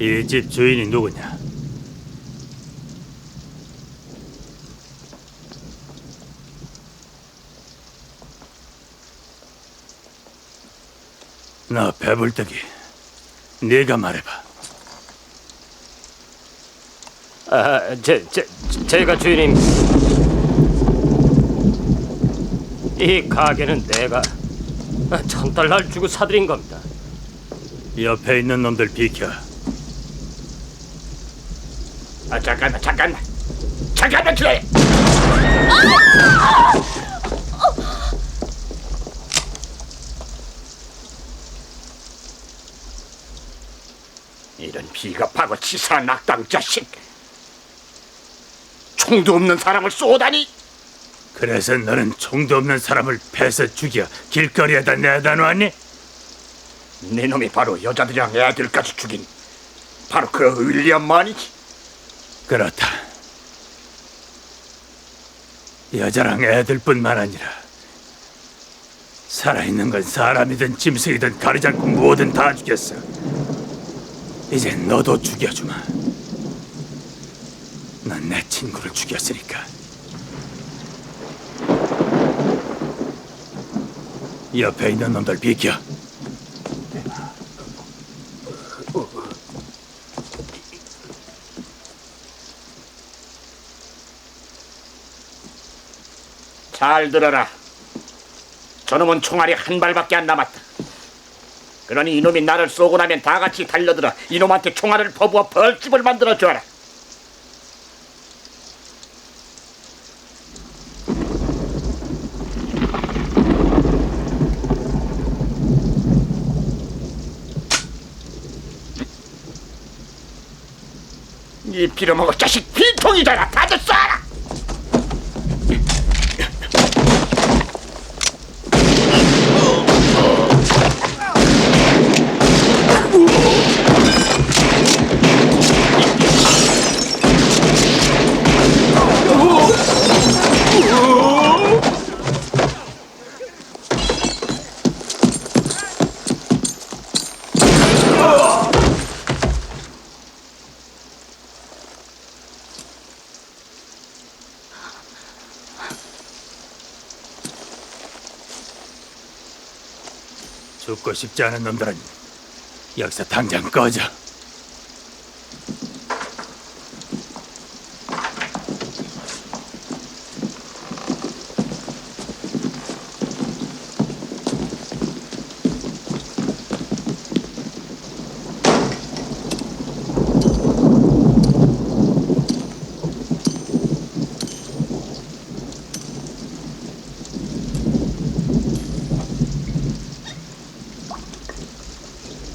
이 집 주인이 누구냐? 나 배불떡이 네가 말해봐. 아, 제, 제, 제가 주인님. 이 가게는 내가 천 달러를 주고 사들인 겁니다. 옆에 있는 놈들 비켜. 아, 잠깐만, 잠깐만. 잠깐만 기다려. 이런 비겁하고 치사한 악당 자식. 총도 없는 사람을 쏘다니. 그래서 너는 총도 없는 사람을 패서 죽여 길거리에다 내다 놓았니? 네 놈이 바로 여자들이랑 애들까지 죽인 바로 그 윌리엄만이지. 그렇다. 여자랑 애들뿐만 아니라 살아있는 건 사람이든 짐승이든 가리지 않고 뭐든 다 죽였어. 이제 너도 죽여주마. 넌 내 친구를 죽였으니까. 옆에 있는 놈들 비켜. 잘 들어라. 저놈은 총알이 한 발밖에 안 남았다. 그러니 이놈이 나를 쏘고 나면 다 같이 달려들어 이놈한테 총알을 퍼부어 벌집을 만들어 줘라. 이 빌어먹을 자식 빈통이잖아. 다들 쏴라. 죽고 싶지 않은 놈들은 여기서 당장 꺼져.